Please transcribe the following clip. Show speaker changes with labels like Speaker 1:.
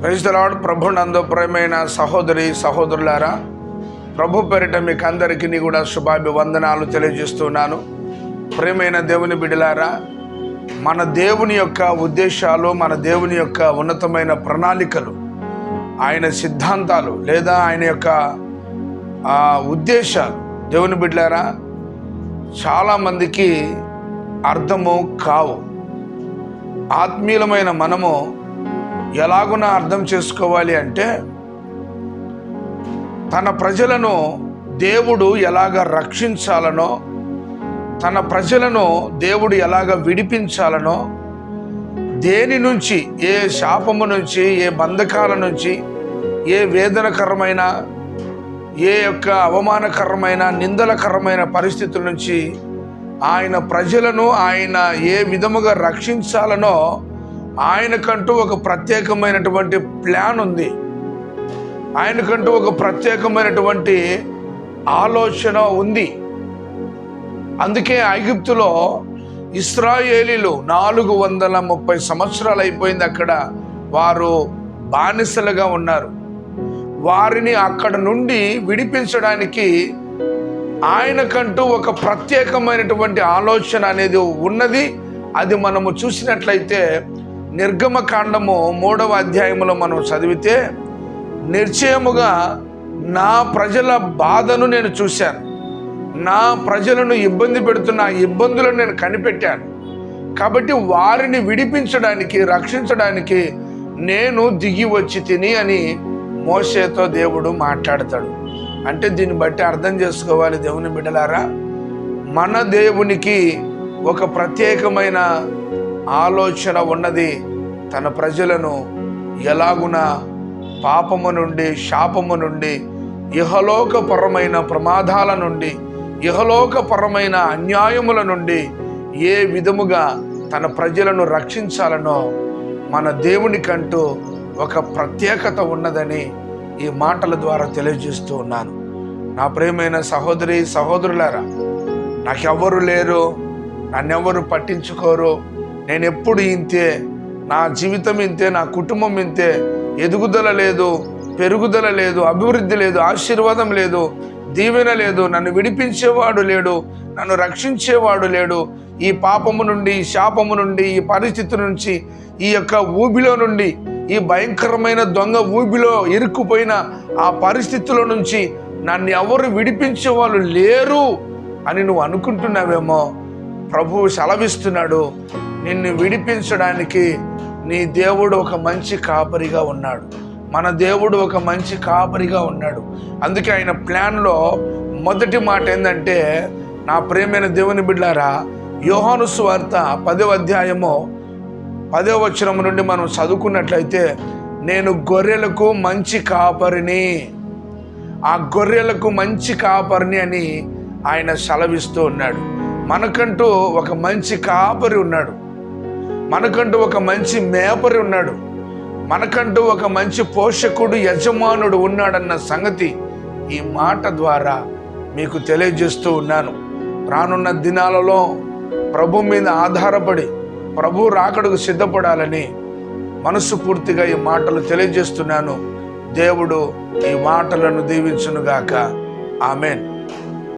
Speaker 1: క్రైస్తలాడు ప్రభు నందు ప్రేమైన సహోదరి సహోదరులారా. ప్రభు పేరిట మీకు అందరికీ కూడా శుభాభివందనాలు తెలియజేస్తున్నాను. ప్రేమైన దేవుని బిడలారా మన దేవుని యొక్క ఉద్దేశాలు మన దేవుని యొక్క ఉన్నతమైన ప్రణాళికలు ఆయన సిద్ధాంతాలు లేదా ఆయన యొక్క ఉద్దేశాలు. దేవుని బిడ్డారా చాలామందికి అర్థము కావు. ఆత్మీయులమైన మనము ఎలాగున అర్థం చేసుకోవాలి అంటే తన ప్రజలను దేవుడు ఎలాగ రక్షించాలనో తన ప్రజలను దేవుడు ఎలాగ విడిపించాలనో దేని నుంచి ఏ శాపము నుంచి ఏ బంధకాల నుంచి ఏ వేదనకరమైన ఏ యొక్క అవమానకరమైన నిందలకరమైన పరిస్థితుల నుంచి ఆయన ప్రజలను ఆయన ఏ విధముగా రక్షించాలనో ఆయనకంటూ ఒక ప్రత్యేకమైనటువంటి ప్లాన్ ఉంది. ఆయనకంటూ ఒక ప్రత్యేకమైనటువంటి ఆలోచన ఉంది. అందుకే ఐగుప్తులో ఇస్రాయేలీలు నాలుగు వందల ముప్పై సంవత్సరాలు అయిపోయింది అక్కడ. వారు బానిసలుగా ఉన్నారు. వారిని అక్కడ నుండి విడిపించడానికి ఆయనకంటూ ఒక ప్రత్యేకమైనటువంటి ఆలోచన అనేది ఉన్నది. అది మనము చూసినట్లయితే నిర్గమకాండము మూడవ అధ్యాయంలో మనం చదివితే నిశ్చయముగా నా ప్రజల బాధను నేను చూశాను. నా ప్రజలను ఇబ్బంది పెడుతున్న ఇబ్బందులను నేను కనిపెట్టాను. కాబట్టి వారిని విడిపించడానికి రక్షించడానికి నేను దిగి వచ్చి తిని అని మోసేతో దేవుడు మాట్లాడతాడు. అంటే దీన్ని బట్టి అర్థం చేసుకోవాలి దేవుని బిడ్డలారా. మన దేవునికి ఒక ప్రత్యేకమైన ఆలోచన ఉన్నది. తన ప్రజలను ఎలాగున పాపము నుండి శాపము నుండి ఇహలోకపరమైన ప్రమాదాల నుండి ఇహలోకపరమైన అన్యాయముల నుండి ఏ విధముగా తన ప్రజలను రక్షించాలనో మన దేవునికంటూ ఒక ప్రత్యేకత ఉన్నదని ఈ మాటల ద్వారా తెలియజేస్తూ ఉన్నాను. నా ప్రేమైన సహోదరి సహోదరులారా నాకెవ్వరు లేరు నన్నెవ్వరు పట్టించుకోరు నేను ఎప్పుడు ఇంతే? నా జీవితం ఇంతే నా కుటుంబం ఇంతే. ఎదుగుదల లేదు పెరుగుదల లేదు అభివృద్ధి లేదు ఆశీర్వాదం లేదు దీవెన లేదు నన్ను విడిపించేవాడు లేడు నన్ను రక్షించేవాడు లేడు. ఈ పాపము నుండి ఈ శాపము నుండి ఈ పరిస్థితి నుంచి ఈ యొక్క ఊబిలో నుండి ఈ భయంకరమైన దొంగ ఊబిలో ఇరుక్కుపోయిన ఆ పరిస్థితుల నుంచి నన్ను ఎవరు విడిపించే వాళ్ళు లేరు అని నువ్వు అనుకుంటున్నావేమో? ప్రభువు సెలవిస్తున్నాడు నిన్ను విడిపించడానికి నీ దేవుడు ఒక మంచి కాపరిగా ఉన్నాడు. మన దేవుడు ఒక మంచి కాపరిగా ఉన్నాడు. అందుకే ఆయన ప్లాన్లో మొదటి మాట ఏంటంటే నా ప్రేమైన దేవుని బిడ్డారా యోహాను స్వార్త పదవ అధ్యాయము పదవ వచనం నుండి మనం చదువుకున్నట్లయితే నేను గొర్రెలకు మంచి కాపరిని ఆ గొర్రెలకు మంచి కాపరిని అని ఆయన సెలవిస్తూ ఉన్నాడు. మనకంటూ ఒక మంచి కాపరి ఉన్నాడు. మనకంటూ ఒక మంచి మేపరి ఉన్నాడు. మనకంటూ ఒక మంచి పోషకుడు యజమానుడు ఉన్నాడన్న సంగతి ఈ మాట ద్వారా మీకు తెలియజేస్తూ ఉన్నాను. రానున్న దినాలలో ప్రభు మీద ఆధారపడి ప్రభు రాకడకు సిద్ధపడాలని మనస్సు పూర్తిగా ఈ మాటలు తెలియజేస్తున్నాను. దేవుడు ఈ మాటలను దీవించునుగాక. ఆమెన్.